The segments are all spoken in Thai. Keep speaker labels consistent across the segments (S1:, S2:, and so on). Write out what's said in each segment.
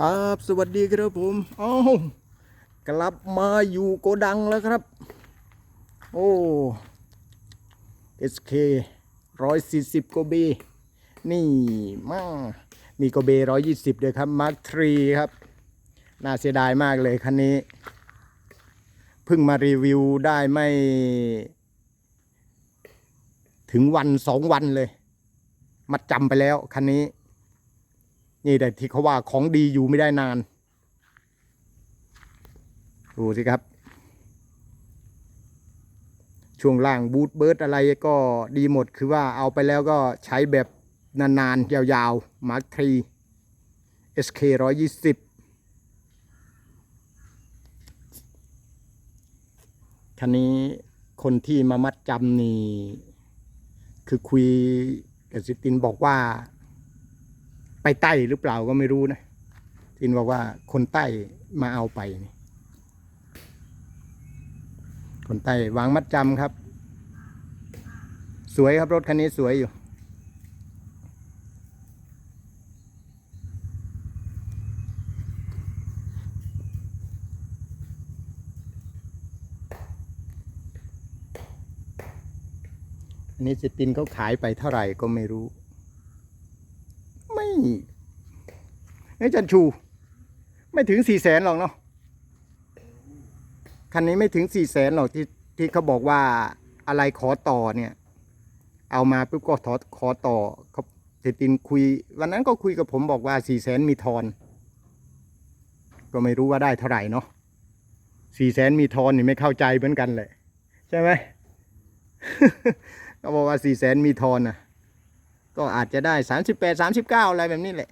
S1: ครับสวัสดีครับผมอ้าวกลับมาอยู่โกดังแล้วครับ โอ้ SK ร้อยสี่สิบโกเบนี่มามีโกเบร้อยยี่สิบเลยครับมาร์คทรีครับ น่าเสียดายมากเลยคันนี้เพิ่งมารีวิวได้ไม่ ถึงวันสองวันเลย มัดจำไปแล้วคันนี้ นี่แต่ที่เขาว่าของดีอยู่ไม่ได้นาน ดูสิครับ ช่วงล่างบูทเบิร์ดอะไรก็ดีหมดคือว่าเอาไปแล้วก็ใช้แบบนานๆ ยาวๆ มาร์คทรี SK ร้อยยี่สิบคันนี้คนที่มามัดจำนี่ คือคุยกับสิตินบอกว่า ไปใต้หรือเปล่าก็ไม่รู้นะทินบอกว่าคนใต้มาเอาไปนี่คนใต้วางมัดจำครับ สวยครับรถคันนี้สวยอยู่ อันนี้สิตินเขาขายไปเท่าไหร่ก็ไม่รู้ ไม่ ไอ้จันชู ไม่ถึงสี่แสนหรอกเนาะคันนี้ไม่ถึงสี่แสนหรอกที่ที่เขาบอกว่าอะไรขอต่อเนี่ย เอามาปุ๊บก็ถอขอต่อเขาเทตินคุย วันนั้นก็คุยกับผมบอกว่าสี่แสนมีทอน ก็ไม่รู้ว่าได้เท่าไหร่เนาะสี่แสนมีทอนนี่ไม่เข้าใจเหมือนกันเลยใช่ไหมเขาบอกว่าสี่แสนมีทอนนะก็อาจจะได้สามสิบแปดสามสิบเก้าอะไรแบบนี้แหละ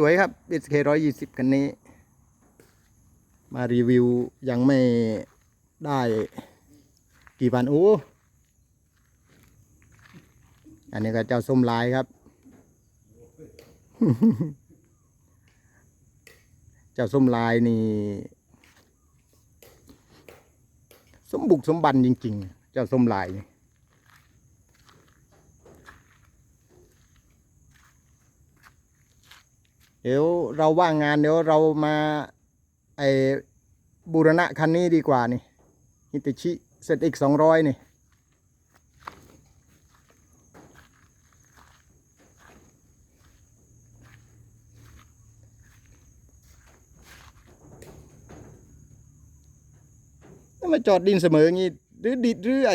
S1: สวยครับ SK ร้อยยี่สิบคันนี้ มารีวิวยังไม่ได้กี่วันโอ้อันนี้ก็เจ้าส้มลายครับ เจ้าส้มลายนี่ สมบุกสมบันจริง ๆ เจ้าส้มลายนี่ เดี๋ยวเราว่างงานเดี๋ยวเรามาไอบูรณะคันนี้ดีกว่านี่ฮิตชิเซตอีกสองร้อยนี่มาจอดดินเสมออย่างงี้หรือดิดหรือไอ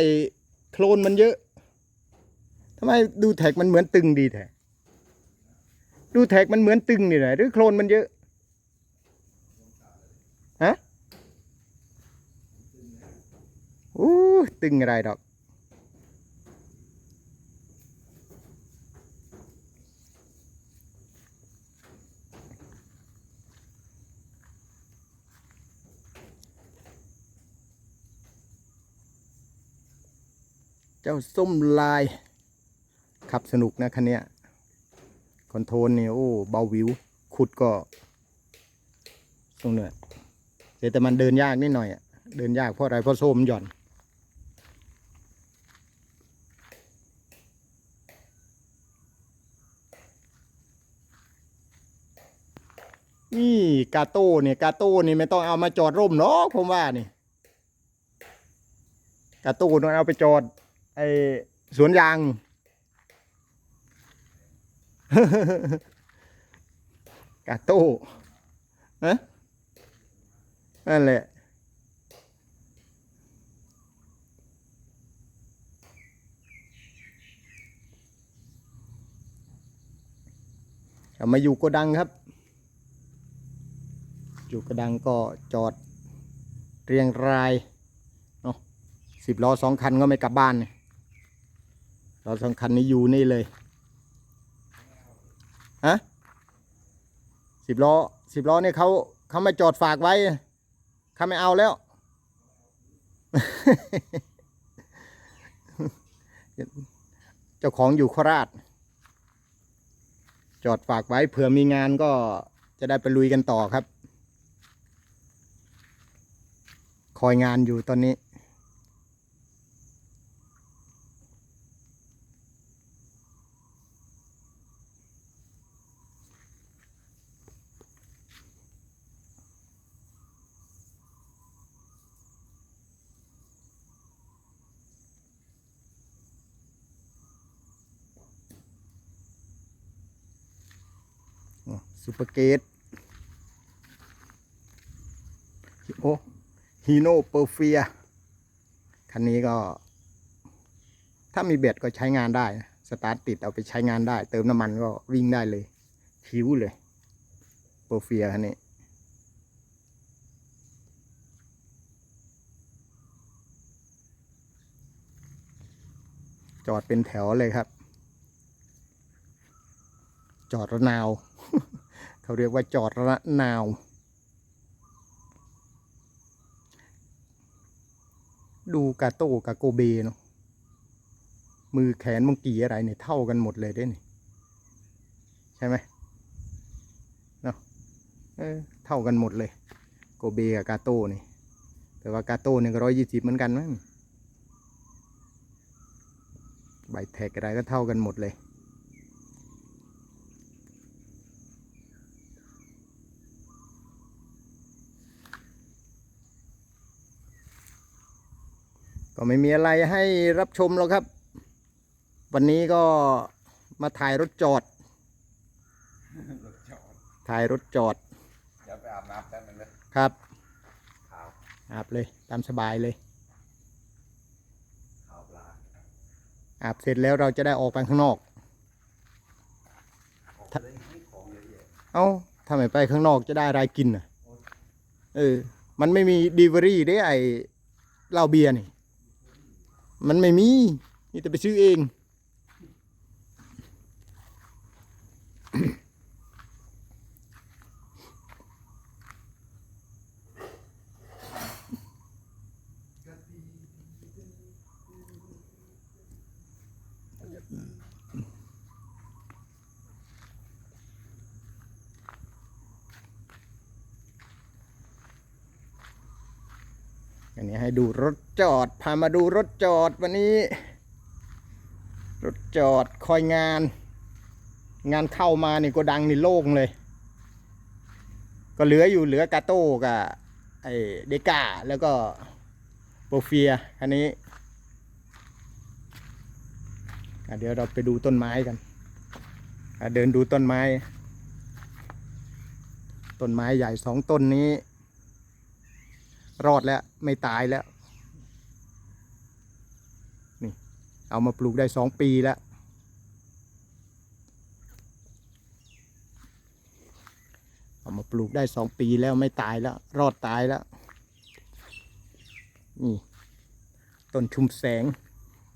S1: โคลนมันเยอะทำไมดูแท็กมันเหมือนตึงดีแท้ ดูแท็กมันเหมือนตึงนี่แหละหรือโคลนมันเยอะฮะโอ้ตึงอะไรดอก เจ้าส้มลาย ขับสนุกนะคันเนี้ย คอนโทรลเนี่ยโอ้เบาวิว ขุดก็ตรงเนื้อแต่มันเดินยากนิดหน่อยอะเดินยากเพราะอะไรเพราะโซ่มนหย่อนนี่กาโต้เนี่ยกาโต้นี่ไม่ต้องเอามาจอดร่มเนาะผมว่านี่กาโต้ต้องเอาไปจอดไอสวนยาง กาโต้ฮะนั่นแหละเอามาอยู่โกดังครับ อยู่โกดังก็จอดเรียงรายเนาะสิบล้อสองคันก็ไม่กลับบ้านเนี่ยล้อสองคันนี้อยู่นี่เลย ฮะสิบล้อสิบล้อเนี่ยเขาเขาไม่จอดฝากไว้เขาไม่เอาแล้ว เจ้าของอยู่โคราช จอดฝากไว้เผื่อมีงานก็จะได้ไปลุยกันต่อครับ คอยงานอยู่ตอนนี้ ซูเปอร์เกตโอฮีโน่เปอร์เฟียคันนี้ก็ ถ้ามีแบตก็ใช้งานได้นะสตาร์ทติดเอาไปใช้งานได้ เติมน้ำมันก็วิ่งได้เลยคิ้วเลยเปอร์เฟียคันนี้จอดเป็นแถวเลยครับ จอดระนาว เขาเรียกว่าจอดระนาว ดูกาโต้กาโกเบเนาะมือแขนมังกีอะไรเนี่ยเท่ากันหมดเลยเด้นี่ใช่ไหมเนาะเออเท่ากันหมดเลย โกเบกับกาโต้นี่แต่ว่ากาโต้เนี่ยก็ร้อยยี่สิบเหมือนกันมั้งใบแท็กอะไรก็เท่ากันหมดเลย ไม่มีอะไรให้รับชมหรอกครับ วันนี้ก็มาถ่ายรถจอด
S2: รถจอด
S1: ถ่ายรถจอด
S2: เดี๋ยวไปอาบน้ำแป๊บนึงเลย
S1: ครับ
S2: ข่าว
S1: อาบเลยตามสบายเลย
S2: ข่าวปลา
S1: อาบเสร็จแล้วเราจะได้ออกไปข้างนอก
S2: ของเล่นให้ของเยอะแยะ
S1: เอ้าทำไมไปข้างนอกจะได้อะไรกินอะ เออ มันไม่มีดีเวอรี่ได้ไอเหล้าเบียร์นี่ มันไม่มีนี่แต่ไปซื้อเองอั นนี้ให้ดูรถจอด พามาดูรถจอดวันนี้ รถจอดคอยงาน งานเข้ามานี่ก็ดังนี่โล่งเลย ก็เหลืออยู่เหลือกาโต้กับไอเดก้าแล้วก็โปรเฟียคันนี้เดี๋ยวเราไปดูต้นไม้กัน เดินดูต้นไม้ ต้นไม้ใหญ่สองต้นนี้ รอดแล้วไม่ตายแล้วนี่เอามาปลูกได้สองปีแล้ว เอามาปลูกได้สองปีแล้วไม่ตายแล้ว รอดตายแล้ว นี่ต้นชุมแสง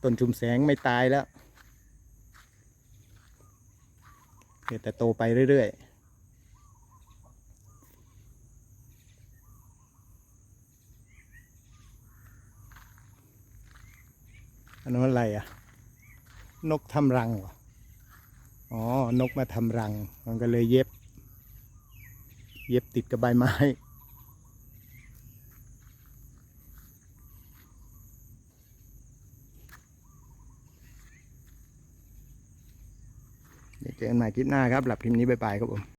S1: ต้นชุมแสงไม่ตายแล้วเดี๋ยวแต่โตไปเรื่อยๆ อันนั้นอะไรอะ นกทำรังเหรออ๋อ นกมาทำรัง มันก็เลยเย็บ เย็บติดกับใบไม้ เดี๋ยวเจอกันใหม่คลิปหน้าครับ หลับคลิปนี้บายบายครับผม